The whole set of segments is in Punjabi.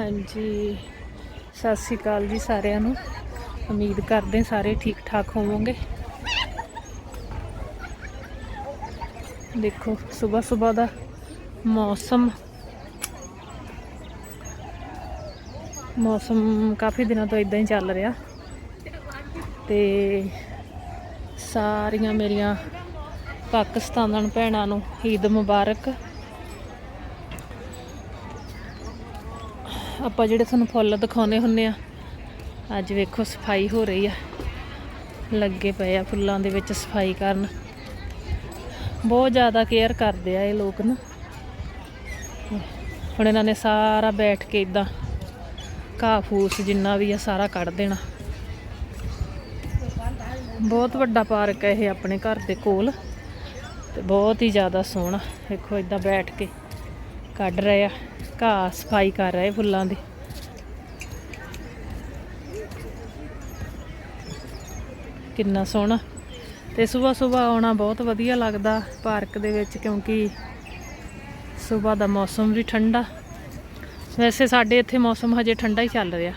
ਹਾਂਜੀ। ਸਤਿ ਸ਼੍ਰੀ ਅਕਾਲ ਜੀ ਸਾਰਿਆਂ ਨੂੰ। ਉਮੀਦ ਕਰਦੇ ਸਾਰੇ ਠੀਕ ਠਾਕ ਹੋਵੋਗੇ। ਦੇਖੋ ਸਵੇਰ ਸਵੇਰ ਦਾ ਮੌਸਮ। ਮੌਸਮ ਕਾਫੀ ਦਿਨਾਂ ਤੋਂ ਇਦਾਂ ਹੀ ਚੱਲ ਰਿਹਾ। ਤੇ ਸਾਰੀਆਂ ਮੇਰੀਆਂ ਪਾਕਿਸਤਾਨ ਭੈਣਾਂ ਨੂੰ ਈਦ ਮੁਬਾਰਕ। ਆਪਾਂ ਜਿਹੜੇ ਤੁਹਾਨੂੰ ਫੁੱਲ ਦਿਖਾਉਨੇ ਹੁੰਨੇ ਆ, ਅੱਜ ਵੇਖੋ ਸਫ਼ਾਈ ਹੋ ਰਹੀ ਆ। ਲੱਗੇ ਪਏ ਆ ਫੁੱਲਾਂ ਦੇ ਵਿੱਚ ਸਫ਼ਾਈ ਕਰਨ। ਬਹੁਤ ਜ਼ਿਆਦਾ ਕੇਅਰ ਕਰਦੇ ਆ ਇਹ ਲੋਕ ਨਾ। ਹੁਣ ਇਹਨਾਂ ਨੇ ਸਾਰਾ ਬੈਠ ਕੇ ਇਦਾਂ ਘਾਹ ਫੂਸ ਜਿੰਨਾ ਵੀ ਆ ਸਾਰਾ ਕੱਢ ਦੇਣਾ। ਬਹੁਤ ਵੱਡਾ ਪਾਰਕ ਹੈ ਇਹ ਆਪਣੇ ਘਰ ਦੇ ਕੋਲ ਤੇ ਬਹੁਤ ਹੀ ਜ਼ਿਆਦਾ ਸੋਹਣਾ। ਵੇਖੋ ਇਦਾਂ ਬੈਠ ਕੇ ਕੱਢ ਰਹੇ ਆ। ਘਾਹ ਸਫ਼ਾਈ ਕਰ ਰਹੇ ਫੁੱਲਾਂ ਦੀ। ਕਿੰਨਾ ਸੋਹਣਾ। ਤੇ ਸਵੇਰ ਸਵੇਰ ਆਉਣਾ ਬਹੁਤ ਵਧੀਆ ਲੱਗਦਾ ਪਾਰਕ ਦੇ ਵਿੱਚ ਕਿਉਂਕਿ ਸਵੇਰ ਦਾ ਮੌਸਮ ਵੀ ਠੰਡਾ। ਵੈਸੇ ਸਾਡੇ ਇੱਥੇ ਮੌਸਮ ਹਜੇ ਠੰਡਾ ਹੀ ਚੱਲ ਰਿਹਾ।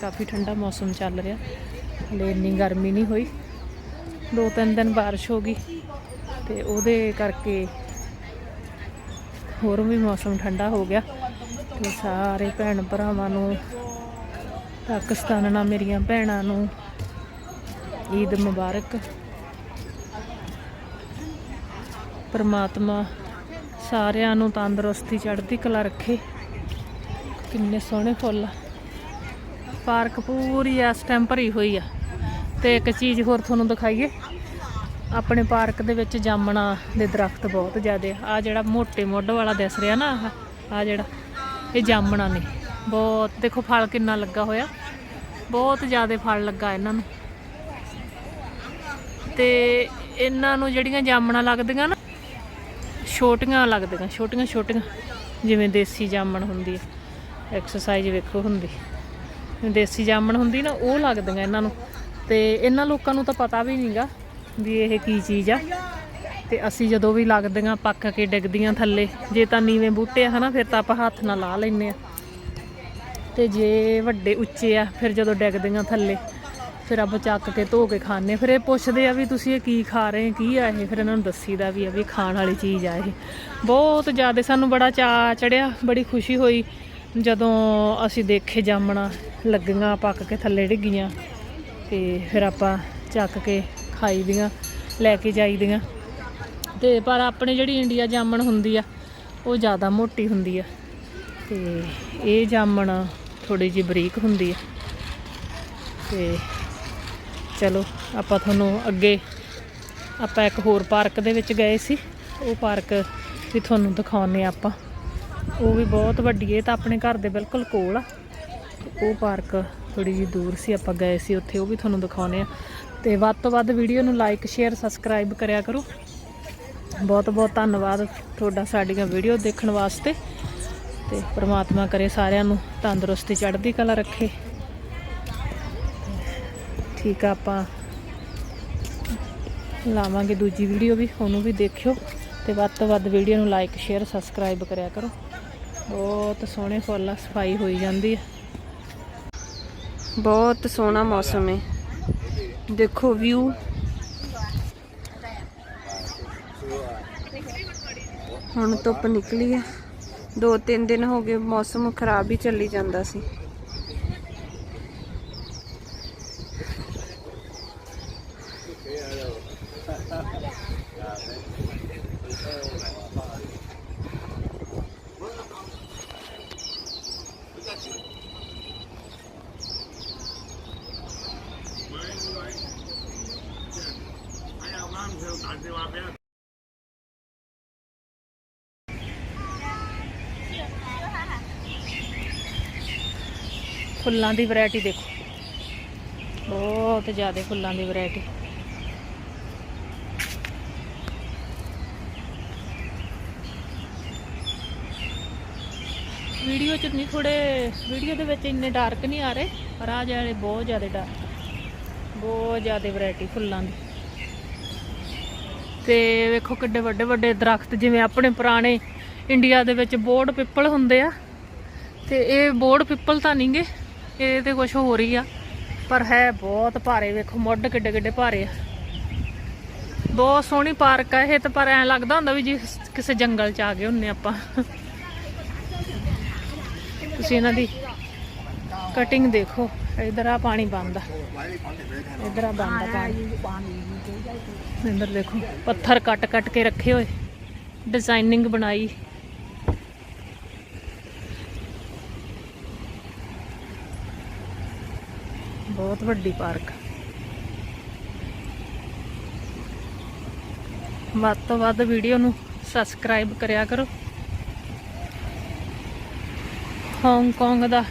ਕਾਫੀ ਠੰਡਾ ਮੌਸਮ ਚੱਲ ਰਿਹਾ। ਹਲੇ ਇੰਨੀ ਗਰਮੀ ਨਹੀਂ ਹੋਈ। ਦੋ ਤਿੰਨ ਦਿਨ ਬਾਰਿਸ਼ ਹੋ ਗਈ ਤੇ ਉਹਦੇ ਕਰਕੇ ਹੋਰ ਵੀ ਮੌਸਮ ਠੰਡਾ ਹੋ ਗਿਆ। ਤੇ ਸਾਰੇ ਭੈਣ ਭਰਾਵਾਂ ਨੂੰ, ਪਾਕਿਸਤਾਨ ਨਾਲ ਮੇਰੀਆਂ ਭੈਣਾਂ ਨੂੰ ਈਦ ਮੁਬਾਰਕ। ਪਰਮਾਤਮਾ ਸਾਰਿਆਂ ਨੂੰ ਤੰਦਰੁਸਤੀ, ਚੜ੍ਹਦੀ ਕਲਾ ਰੱਖੇ। ਕਿੰਨੇ ਸੋਹਣੇ ਫੁੱਲ ਆ। ਪਾਰਕ ਪੂਰੀ ਇਸ ਟਾਈਮ ਭਰੀ ਹੋਈ ਆ। ਤੇ ਇੱਕ ਚੀਜ਼ ਹੋਰ ਤੁਹਾਨੂੰ ਦਿਖਾਈਏ। ਆਪਣੇ ਪਾਰਕ ਦੇ ਵਿੱਚ ਜਾਮਣਾ ਦੇ ਦਰਖਤ ਬਹੁਤ ਜ਼ਿਆਦੇ ਆ। ਆਹ ਜਿਹੜਾ ਮੋਟੇ ਮੁੱਢ ਵਾਲਾ ਦਿਸ ਰਿਹਾ ਨਾ ਆਹ ਆ ਜਿਹੜਾ ਇਹ ਜਾਮਣਾ ਨੇ। ਬਹੁਤ, ਦੇਖੋ ਫਲ ਕਿੰਨਾ ਲੱਗਾ ਹੋਇਆ। ਬਹੁਤ ਜ਼ਿਆਦਾ ਫਲ ਲੱਗਾ ਇਹਨਾਂ ਨੂੰ। ਤੇ ਇਹਨਾਂ ਨੂੰ ਜਿਹੜੀਆਂ ਜਾਮਣਾ ਲੱਗਦੀਆਂ ਨਾ, ਛੋਟੀਆਂ ਲੱਗਦੀਆਂ, ਛੋਟੀਆਂ ਛੋਟੀਆਂ। ਜਿਵੇਂ ਦੇਸੀ ਜਾਮਣ ਹੁੰਦੀ ਹੈ। ਐਕਸਰਸਾਈਜ਼ ਵੇਖੋ ਹੁੰਦੀ। ਦੇਸੀ ਜਾਮਣ ਹੁੰਦੀ ਨਾ, ਉਹ ਲੱਗਦੀਆਂ ਇਹਨਾਂ ਨੂੰ। ਤੇ ਇਹਨਾਂ ਲੋਕਾਂ ਨੂੰ ਤਾਂ ਪਤਾ ਵੀ ਨਹੀਂਗਾ ਵੀ ਇਹ ਕੀ ਚੀਜ਼ ਆ। ਤੇ ਅਸੀਂ ਜਦੋਂ ਵੀ ਲੱਗਦੀਆਂ ਪੱਕ ਕੇ ਡਿੱਗਦੀਆਂ ਥੱਲੇ, ਜੇ ਤਾਂ ਨੀਵੇਂ ਬੂਟੇ ਆ ਹਨਾ, ਫਿਰ ਤਾਂ ਆਪਾਂ ਹੱਥ ਨਾਲ ਲਾ ਲੈਨੇ ਆ। ਤੇ ਜੇ ਵੱਡੇ ਉੱਚੇ ਆ, ਫਿਰ ਜਦੋਂ ਡਿੱਗਦੀਆਂ ਥੱਲੇ, ਫਿਰ ਆਪਾਂ ਚੱਕ ਕੇ ਧੋ ਕੇ ਖਾਣੇ ਫਿਰ ਇਹ ਪੁੱਛਦੇ ਆ ਵੀ ਤੁਸੀਂ ਇਹ ਕੀ ਖਾ ਰਹੇ ਕੀ ਆ ਇਹ? ਫਿਰ ਇਹਨਾਂ ਨੂੰ ਦੱਸੀਦਾ ਵੀ ਆ ਵੀ ਖਾਣ ਵਾਲੀ ਚੀਜ਼ ਆ ਇਹ। ਬਹੁਤ ਜ਼ਿਆਦਾ ਸਾਨੂੰ ਬੜਾ ਚਾ ਚੜਿਆ, ਬੜੀ ਖੁਸ਼ੀ ਹੋਈ। ਜਦੋਂ ਅਸੀਂ ਦੇਖੇ ਜਾਮਣਾ ਲੱਗੀਆਂ, ਪੱਕ ਕੇ ਥੱਲੇ ਡਿੱਗੀਆਂ, ਤੇ ਫਿਰ ਆਪਾਂ ਚੱਕ ਕੇ ਖਾਈ ਦੀਆਂ, ਲੈ ਕੇ ਜਾਈਦੀਆਂ ਤੇ ਪਰ ਆਪਣੇ ਜਿਹੜੀ ਇੰਡੀਆ ਜਾਮਣ ਹੁੰਦੀ ਆ, ਉਹ ਜ਼ਿਆਦਾ ਮੋਟੀ ਹੁੰਦੀ ਆ। ਤੇ ਇਹ ਜਾਮਣ ਥੋੜੀ ਜਿਹੀ ਬਰੀਕ ਹੁੰਦੀ ਆ। ਤੇ ਚਲੋ, ਆਪਾਂ ਤੁਹਾਨੂੰ ਅੱਗੇ ਆਪਾਂ ਇੱਕ ਹੋਰ ਪਾਰਕ ਦੇ ਵਿੱਚ ਗਏ ਸੀ। ਉਹ ਪਾਰਕ ਵੀ ਤੁਹਾਨੂੰ ਦਿਖਾਉਣੇ ਆਪਾਂ। ਉਹ ਵੀ ਬਹੁਤ ਵੱਡੀ ਹੈ ਤਾਂ ਆਪਣੇ ਘਰ ਦੇ ਬਿਲਕੁਲ ਕੋਲ ਆ। ਤੇ ਉਹ ਪਾਰਕ ਥੋੜੀ ਜਿਹੀ ਦੂਰ ਸੀ, ਆਪਾਂ ਗਏ ਸੀ ਉੱਥੇ, ਉਹ ਵੀ ਤੁਹਾਨੂੰ ਦਿਖਾਉਣੇ ਆ ਤੇ ਵੱਧ ਤੋਂ ਵੱਧ ਵੀਡੀਓ ਨੂੰ ਲਾਈਕ ਸ਼ੇਅਰ ਸਬਸਕ੍ਰਾਈਬ ਕਰਿਆ ਕਰੋ। ਬਹੁਤ ਬਹੁਤ ਧੰਨਵਾਦ ਤੁਹਾਡਾ ਸਾਡੀਆਂ ਵੀਡੀਓ ਦੇਖਣ ਵਾਸਤੇ ਤੇ ਪ੍ਰਮਾਤਮਾ ਕਰੇ ਸਾਰਿਆਂ ਨੂੰ ਤੰਦਰੁਸਤੀ, ਚੜ੍ਹਦੀ ਕਲਾ ਰੱਖੇ। ਠੀਕ ਆ, ਆਪਾਂ ਲਾਵਾਂਗੇ ਦੂਜੀ ਵੀਡੀਓ ਵੀ, ਉਹਨੂੰ ਵੀ ਦੇਖਿਓ ਤੇ ਵੱਧ ਤੋਂ ਵੱਧ ਵੀਡੀਓ ਨੂੰ ਲਾਈਕ ਸ਼ੇਅਰ ਸਬਸਕ੍ਰਾਈਬ ਕਰਿਆ ਕਰੋ। ਬਹੁਤ ਸੋਹਣੇ ਫੁੱਲ ਸਫ਼ਾਈ ਹੋਈ ਜਾਂਦੀ ਹੈ ਬਹੁਤ ਸੋਹਣਾ ਮੌਸਮ ਹੈ ਦੇਖੋ ਵਿਊ ਹੁਣ ਧੁੱਪ ਨਿਕਲੀ ਆ। ਦੋ ਤਿੰਨ ਦਿਨ ਹੋ ਗਏ, ਮੌਸਮ ਖਰਾਬ ਹੀ ਚੱਲੀ ਜਾਂਦਾ ਸੀ। ਫੁੱਲਾਂ ਦੀ ਵੈਰਾਈਟੀ ਦੇਖੋ। ਬਹੁਤ ਜ਼ਿਆਦਾ ਫੁੱਲਾਂ ਦੀ ਵੈਰਾਈਟੀ। ਵੀਡੀਓ ਚ ਨਹੀਂ ਥੋੜੇ ਵੀਡੀਓ ਦੇ ਵਿੱਚ ਇੰਨੇ ਡਾਰਕ ਨਹੀਂ ਆ ਰਹੇ, ਪਰ ਆ ਜਿਹੜੇ ਬਹੁਤ ਜ਼ਿਆਦਾ ਡਾਰਕ ਬਹੁਤ ਜ਼ਿਆਦਾ ਵੈਰਾਈਟੀ ਫੁੱਲਾਂ ਦੀ। ਤੇ ਵੇਖੋ ਕਿੱਡੇ ਵੱਡੇ ਵੱਡੇ ਦਰਖਤ, ਜਿਵੇਂ ਆਪਣੇ ਪੁਰਾਣੇ ਇੰਡੀਆ ਦੇ ਵਿੱਚ ਬੋਰਡ ਪਿੱਪਲ ਹੁੰਦੇ ਆ। ਤੇ ਇਹ ਬੋਰਡ ਪਿੱਪਲ ਤਾਂ ਨਹੀਂਗੇ ਇਹ ਤੇ ਕੁਝ ਹੋਰ ਹੀ ਆ। ਪਰ ਹੈ ਬਹੁਤ ਭਾਰੇ, ਵੇਖੋ ਮੁੱਢ ਕਿੱਡੇ ਕਿੱਡੇ ਭਾਰੇ ਆ। ਬਹੁਤ ਸੋਹਣੀ ਪਾਰਕ ਆ ਇਹ ਤਾਂ, ਪਰ ਐ ਲੱਗਦਾ ਹੁੰਦਾ ਵੀ ਜੀ ਕਿਸੇ ਜੰਗਲ ਚ ਆ ਗਏ ਹੁੰਨੇ ਆਪਾਂ। ਤੁਸੀਂ ਇਹਨਾਂ ਦੀ ਕਟਿੰਗ ਦੇਖੋ, ਇਧਰ ਆ ਪਾਣੀ ਬੰਦ ਆ। ਇਧਰ ਆ ਬੰਦ ਆ ਪਾਣੀ। ਇਧਰ ਦੇਖੋ, ਪੱਥਰ ਕੱਟ ਕੱਟ ਕੇ ਰੱਖੇ ਹੋਏ। ਡਿਜ਼ਾਈਨਿੰਗ ਬਣਾਈ। ਬਹੁਤ ਵੱਡੀ ਪਾਰਕ ਵੱਧ ਤੋਂ ਵੱਧ ਵੀਡੀਓ ਨੂੰ ਸਬਸਕ੍ਰਾਈਬ ਕਰਿਆ ਕਰੋ। ਹਾਂਗਕਾਂਗ ਦਾ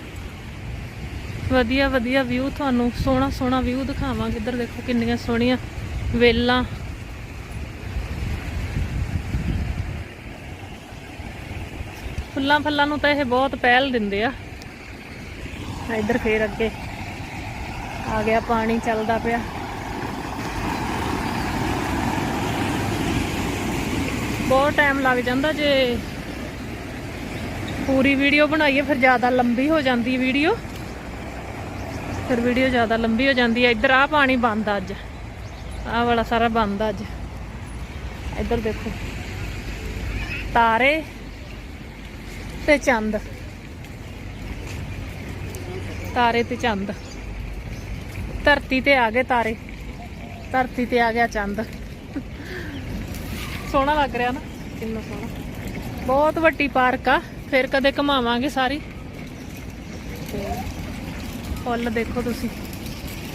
ਵਧੀਆ ਵਧੀਆ ਵਿਊ ਤੁਹਾਨੂੰ ਸੋਹਣਾ ਸੋਹਣਾ ਵਿਊ ਦਿਖਾਵਾਂਗੇ। ਇੱਧਰ ਦੇਖੋ ਕਿੰਨੀਆਂ ਸੋਹਣੀਆਂ ਵੇਲਾਂ। ਫੁੱਲਾਂ ਫੱਲਾਂ ਨੂੰ ਤਾਂ ਇਹ ਬਹੁਤ ਪਹਿਲ ਦਿੰਦੇ ਆ। ਇੱਧਰ ਫੇਰ ਅੱਗੇ। ਆ ਗਿਆ, ਪਾਣੀ ਚੱਲਦਾ ਪਿਆ। ਬਹੁਤ ਟਾਈਮ ਲੱਗ ਜਾਂਦਾ ਜੇ ਪੂਰੀ ਵੀਡੀਓ ਬਣਾਈਏ, ਫਿਰ ਜ਼ਿਆਦਾ ਲੰਬੀ ਹੋ ਜਾਂਦੀ ਹੈ ਵੀਡੀਓ। ਫਿਰ ਵੀਡੀਓ ਜ਼ਿਆਦਾ ਲੰਬੀ ਹੋ ਜਾਂਦੀ ਹੈ। ਇੱਧਰ ਆ ਪਾਣੀ ਬੰਦ ਅੱਜ। ਆਹ ਵਾਲਾ ਸਾਰਾ ਬੰਦ ਅੱਜ। ਇੱਧਰ ਦੇਖੋ। ਤਾਰੇ ਤੇ ਚੰਦ। ਤਾਰੇ ਤੇ ਚੰਦ। ਧਰਤੀ ਤੇ ਆ ਗਏ ਤਾਰੇ। ਧਰਤੀ ਤੇ ਆ ਗਿਆ ਚੰਦ। ਸੋਹਣਾ ਲੱਗ ਰਿਹਾ ਨਾ? ਕਿੰਨਾ ਸੋਹਣਾ। ਬਹੁਤ ਵੱਡੀ ਪਾਰਕ ਆ। ਫਿਰ ਕਦੇ ਘਮਾਵਾਂਗੇ ਸਾਰੀ। ਫੁੱਲ ਦੇਖੋ ਤੁਸੀਂ।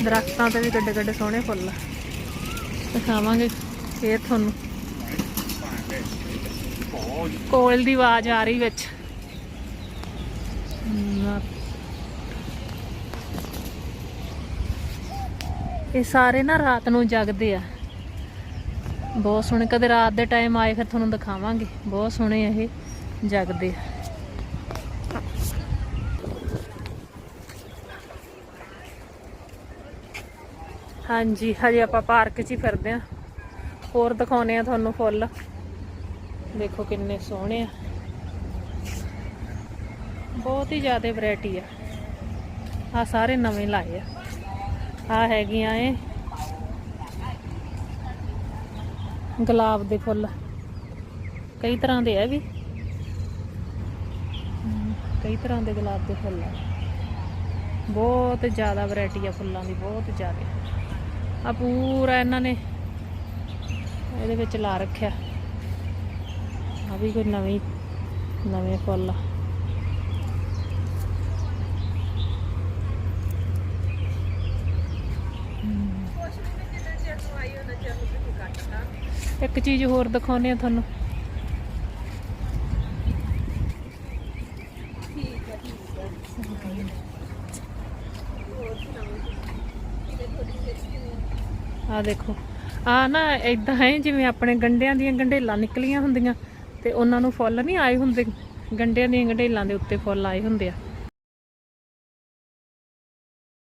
ਦਰਖਤਾਂ ਤੇ ਵੀ ਗੱਡੇ ਗੱਡੇ ਸੋਹਣੇ ਫੁੱਲ ਆ। ਦਿਖਾਵਾਂਗੇ ਫੇਰ ਤੁਹਾਨੂੰ। ਕੋਲ ਦੀ ਆਵਾਜ਼ ਆ ਰਹੀ ਵਿੱਚ। ਇਹ ਸਾਰੇ ਨਾ ਰਾਤ ਨੂੰ ਜਗਦੇ ਆ। ਬਹੁਤ ਸੋਹਣੇ, ਕਦੇ ਰਾਤ ਦੇ ਟਾਈਮ ਆਏ ਫਿਰ ਤੁਹਾਨੂੰ ਦਿਖਾਵਾਂਗੇ। ਬਹੁਤ ਸੋਹਣੇ ਇਹ ਜਗਦੇ ਆ। ਹਾਂਜੀ, ਹਜੇ ਆਪਾਂ ਪਾਰਕ 'ਚ ਹੀ ਫਿਰਦੇ ਆ। ਹੋਰ ਦਿਖਾਉਨੇ ਆ ਤੁਹਾਨੂੰ ਫੁੱਲ। ਦੇਖੋ ਕਿੰਨੇ ਸੋਹਣੇ ਆ। ਬਹੁਤ ਹੀ ਜ਼ਿਆਦਾ ਵੈਰਾਈਟੀ ਆ। ਆ ਸਾਰੇ ਨਵੇਂ ਲਾਏ ਆ। ਆ ਹੈਗੀਆਂ ਏ ਗੁਲਾਬ ਦੇ ਫੁੱਲ। ਕਈ ਤਰ੍ਹਾਂ ਦੇ ਆ ਵੀ। ਕਈ ਤਰ੍ਹਾਂ ਦੇ ਗੁਲਾਬ ਦੇ ਫੁੱਲ ਆ। ਬਹੁਤ ਜ਼ਿਆਦਾ ਵੈਰਾਈਟੀ ਆ ਫੁੱਲਾਂ ਦੀ, ਬਹੁਤ ਜ਼ਿਆਦਾ। ਆ ਪੂਰਾ ਇਹਨਾਂ ਨੇ ਇਹਦੇ ਵਿੱਚ ਲਾ ਰੱਖਿਆ। ਆ ਵੀ ਕੋਈ ਨਵੀਂ, ਨਵੇਂ ਫੁੱਲ ਆ। ਇੱਕ ਚੀਜ਼ ਹੋਰ ਦਿਖਾਉਨੇ ਆ ਤੁਹਾਨੂੰ। ਆ ਦੇਖੋ। ਆ ਨਾ ਇਦਾਂ ਹੈ, ਜਿਵੇਂ ਆਪਣੇ ਗੰਡਿਆਂ ਦੀਆਂ ਗੰਢੇਲਾਂ ਨਿਕਲੀਆਂ ਹੁੰਦੀਆਂ ਤੇ ਉਹਨਾਂ ਨੂੰ ਫੁੱਲ ਨਹੀਂ ਆਏ ਹੁੰਦੇ। ਗੰਡਿਆਂ ਦੀਆਂ ਗੰਢੇਲਾਂ ਦੇ ਉੱਤੇ ਫੁੱਲ ਆਏ ਹੁੰਦੇ ਆ।